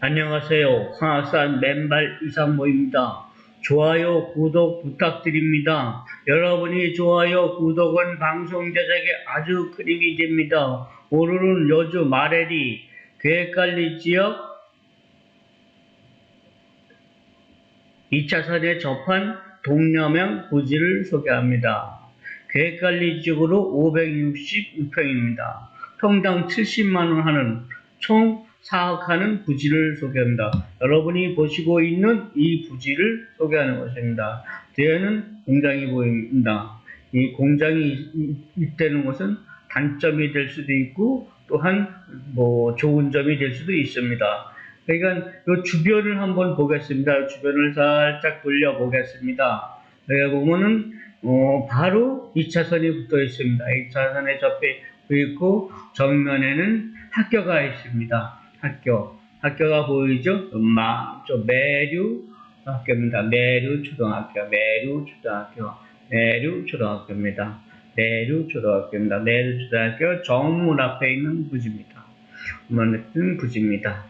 안녕하세요. 화산 맨발 이상모입니다. 좋아요, 구독 부탁드립니다. 여러분이 좋아요, 구독은 방송 제작에 아주 큰 힘이 됩니다. 오늘은 여주 마레리 계획관리 지역 2차선에 접한 동남양 부지를 소개합니다. 계획관리 지역으로 566평입니다. 평당 70만원 하는 총 사억하는 부지를 소개합니다. 여러분이 보시고 있는 이 부지를 소개하는 것입니다. 뒤에는 공장이 보입니다. 이 공장이 이- 있다는 것은 단점이 될 수도 있고 또한 뭐 좋은 점이 될 수도 있습니다. 그러니까 이 주변을 한번 보겠습니다. 주변을 살짝 돌려 보겠습니다. 여기 보면은 어, 바로 2차선이 붙어 있습니다. 2차선에 접해 있고 정면에는 학교가 있습니다. 학교. 학교가 보이죠? 마, 저 매류 학교입니다. 매류 초등학교, 매류 초등학교, 매류 초등학교입니다. 매류 초등학교입니다. 매류 초등학교 정문 앞에 있는 부지입니다. 만든 부지입니다.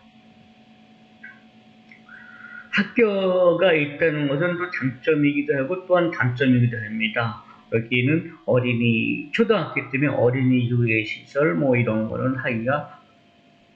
학교가 있다는 것은 또 장점이기도 하고 또한 단점이기도 합니다. 여기는 어린이 초등학교 때문에 어린이 유해 시설 뭐 이런 거는 하기가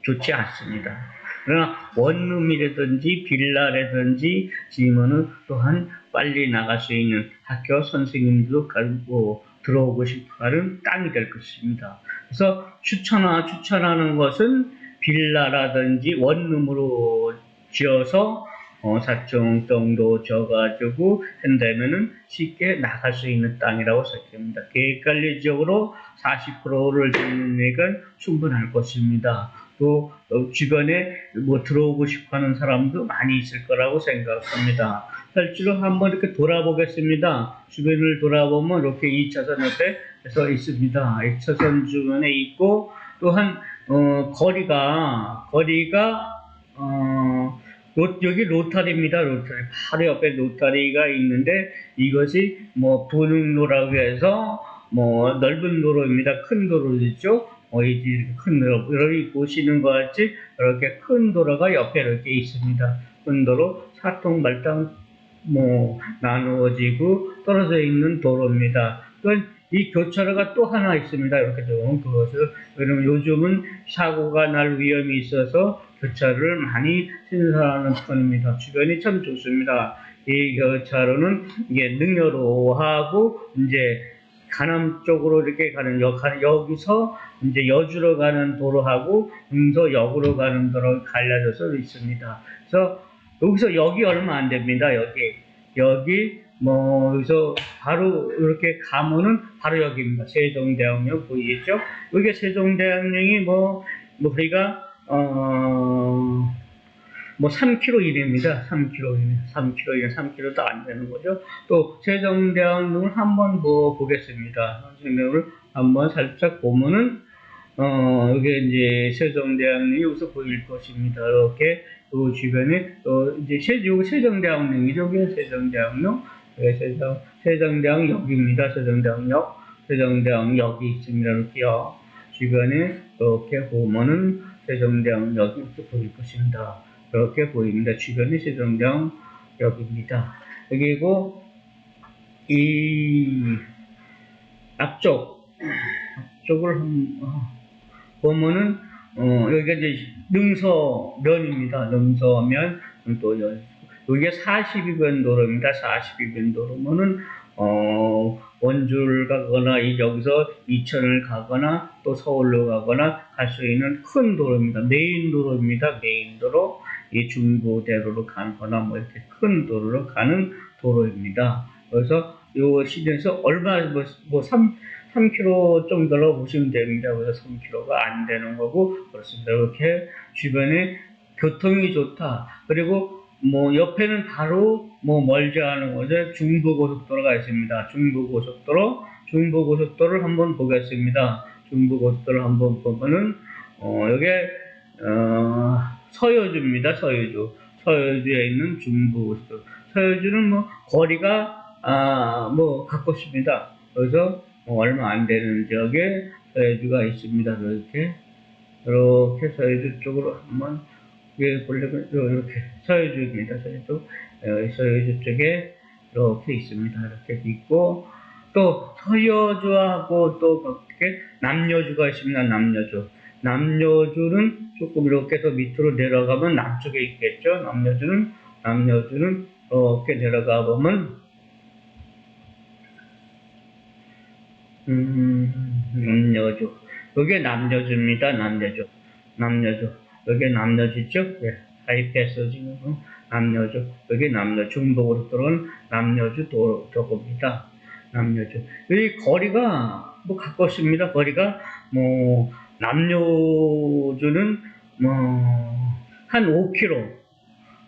좋지 않습니다. 그러나 원룸이라든지 빌라라든지 지금은 또한 빨리 나갈 수 있는 학교 선생님도 가고 들어오고 싶어하는 땅이 될 것입니다. 그래서 추천하 추천하는 것은 빌라라든지 원룸으로 지어서 어, 사정 정도 져가지고 한다면은 쉽게 나갈 수 있는 땅이라고 생각합니다. 계획관리 지역으로 40%를 짓는 충분할 것입니다. 또 어, 주변에 뭐 들어오고 싶어 하는 사람도 많이 있을 거라고 생각합니다. 실제로 한번 이렇게 돌아보겠습니다. 주변을 돌아보면 이렇게 2차선 옆에 서 있습니다. 2차선 주변에 있고 또한 어, 거리가 거리가 어, 로- 여기 로타리입니다. 로타리. 바로 옆에 로타리가 있는데 이것이 뭐 분흥로라고 해서 뭐 넓은 도로입니다. 큰 도로죠. 어, 이큰 도로. 여기 보시는 것 같이 이렇게 큰 도로가 옆에 이렇게 있습니다. 큰 도로 사통 말당 뭐 나누어지고 떨어져 있는 도로입니다. 이 교차로가 또 하나 있습니다. 이렇게 좀 그것을 왜냐면 요즘은 사고가 날 위험이 있어서 교차로를 많이 신설하는 편입니다. 주변이 참 좋습니다. 이 교차로는 이게 능여로하고 이제 가남 쪽으로 이렇게 가는 여, 가- 여기서 이제 여주로 가는 도로하고 응서역으로 가는 도로 갈라져서 있습니다. 그래서 여기서 여기 얼마 안 됩니다. 여기 여기 뭐 여기서 바로 이렇게 가면은 바로 여기입니다. 세종대왕역 보이겠죠? 여기 세종대왕역이 뭐, 뭐 우리가 어, 뭐 3km 이내입니다. 3km 이내, 3km 이내, 3km도 안 되는 거죠. 또 세종대왕릉을 한번 뭐 보겠습니다. 세종대왕을 한번 살짝 보면은 어, 여기 이제 세종대왕릉이 여기서 보일 것입니다. 이렇게 요 주변에 또 이제 세, 요 세종대왕릉이죠. 세종대왕릉, 여기 세종 세종대왕역입니다. 세종대왕역, 세종대왕역이 있습니다. 이렇게요. 주변에 이렇게 보면은 세종대왕역이 보일 것입니다. 이렇게 보입니다. 주변이 세종대왕역입니다. 그리고 이 앞쪽 앞쪽을 한- 어, 보면은 어, 여기가 이제 능서면입니다. 능서면 또 여- 여기가 42번 도로입니다. 42번 도로면은 어, 원주를 가거나 이 여기서 이천을 가거나 또 서울로 가거나 갈 수 있는 큰 도로입니다. 메인 도로입니다. 메인 도로 이 중부대로로 가거나 뭐 이렇게 큰 도로로 가는 도로입니다. 그래서 요 시내에서 얼마 뭐, 뭐 3, 3km 정도로 보시면 됩니다. 그래서 3km가 안 되는 거고 그렇습니다. 이렇게 주변에 교통이 좋다. 그리고 뭐 옆에는 바로 뭐 멀지 않은 곳에 중부고속도로가 있습니다. 중부고속도로, 중부고속도로를 한번 보겠습니다. 중부고속도로 한번 보면은 어 여기에 어 서여주입니다. 서여주. 서여주에 있는 중부고속도로. 서여주는 뭐 거리가 아 뭐 가깝습니다. 그래서 뭐 얼마 안 되는 지역에 서해주가 있습니다. 이렇게 이렇게 서해주 쪽으로 한번 이게 본래는 이렇게 서해주입니다. 서해주 어, 서해주 쪽에 이렇게 있습니다. 이렇게 있고 또 서여주하고 또 어떻게 남여주가 있습니다. 남여주. 남여주는 조금 이렇게 더 밑으로 내려가면 남쪽에 있겠죠. 남여주는 남여주는 이렇게 내려가 보면 음, 남여주. 여기 남여주입니다. 남여주. 남여주. 여기 남여주죠? 네. 하이패스 지금 남여주. 여기 남여 중독으로 들어온 남여주 도, 도입니다 남여주. 이 거리가 뭐 가깝습니다. 거리가 뭐 남여주는 뭐 한 5km,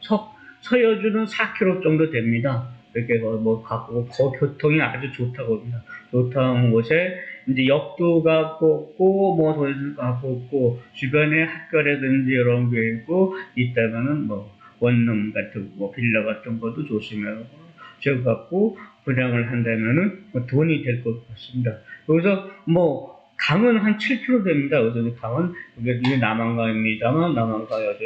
서, 서여주는 4km 정도 됩니다. 이렇게 뭐, 뭐 가고 거 교통이 아주 좋다고 합니다. 좋다는 곳에 이제 역도 가고 뭐 도시도 가고 주변에 학교라든지 이런 게 있고 있다면은 뭐 원룸 같은 뭐 빌라 같은 것도 조심하고 저 갖고 분양을 한다면은 뭐 돈이 될 것 같습니다. 여기서 뭐 강은 한 7km 됩니다. 여기 강은 이게 남한강입니다만 남한강 여주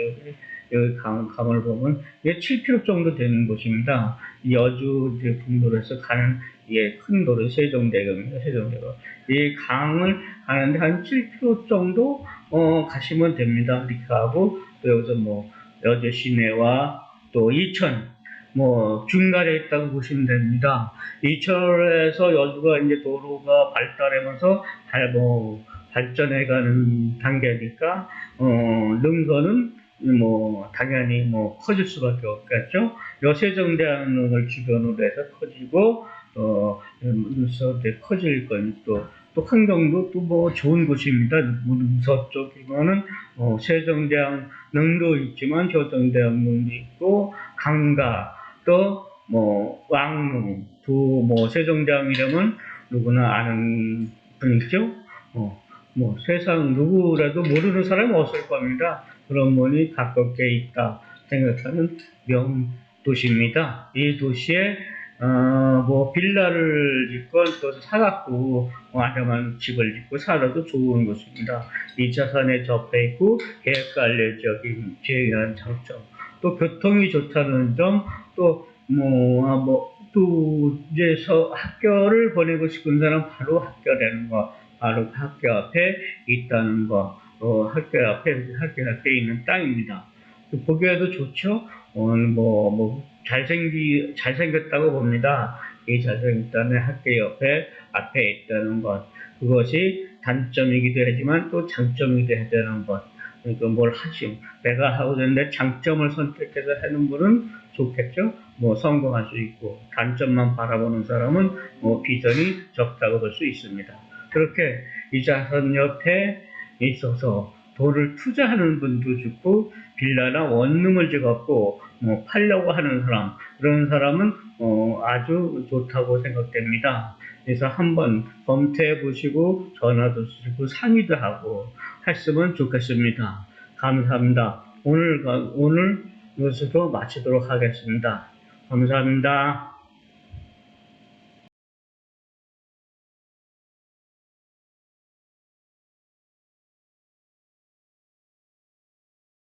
여기 강, 강을 보면 이게 7km 정도 되는 곳입니다. 이 여주 분도로서 가는 예, 큰 도로 세종대교입니다. 세종대교. 이 강을 가는데 한 7km 정도 어, 가시면 됩니다. 이렇게 또 여기서 뭐 여주 시내와 또 이천 뭐 중간에 있다고 보시면 됩니다. 이천에서 여주가 이제 도로가 발달하면서 발, 뭐 발전해가는 단계니까 어, 능선은 뭐 당연히 뭐 커질 수밖에 없겠죠. 여세종대왕릉을 주변으로 해서 커지고 어때 커질 건또또 환경도 또 뭐 좋은 곳입니다. 문서 쪽이면은 어, 세종대왕릉도 있지만 효정대왕릉도 있고 강가 또 뭐 왕릉 두뭐 세종대왕이라면 누구나 아는 분이죠. 어, 뭐 세상 누구라도 모르는 사람이 없을 겁니다. 그런 분이 가깝게 있다 생각하는 명 도시입니다. 이 도시에 어, 뭐 빌라를 짓건 또 사갖고 뭐 아름한 집을 짓고 살아도 좋은 곳입니다. 2차선에 접해 있고 계획 관리적인 제한 장점, 또 교통이 좋다는 점, 또뭐 아, 뭐, 또 이제 서 학교를 보내고 싶은 사람 바로 학교라는 거, 바로 학교 앞에 있다는 거, 어, 학교 앞에 학교 앞에 있는 땅입니다. 보기에도 좋죠. 오늘 뭐, 뭐, 잘생기, 잘생겼다고 봅니다. 이 잘생겼다는 학교 옆에, 앞에 있다는 것. 그것이 단점이기도 하지만 또 장점이기도 하다는 것. 그러니까 뭘 하시, 내가 하고 있는데 장점을 선택해서 하는 분은 좋겠죠? 뭐 성공할 수 있고, 단점만 바라보는 사람은 뭐 비전이 적다고 볼 수 있습니다. 그렇게 이 자선 옆에 있어서 돈을 투자하는 분도 좋고 빌라나 원룸을 지었고 뭐 팔려고 하는 사람 그런 사람은 어, 아주 좋다고 생각됩니다. 그래서 한번 검토해 보시고 전화도 주시고 상의도 하고 했으면 좋겠습니다. 감사합니다. 오늘 오늘 이것으로 마치도록 하겠습니다. 감사합니다.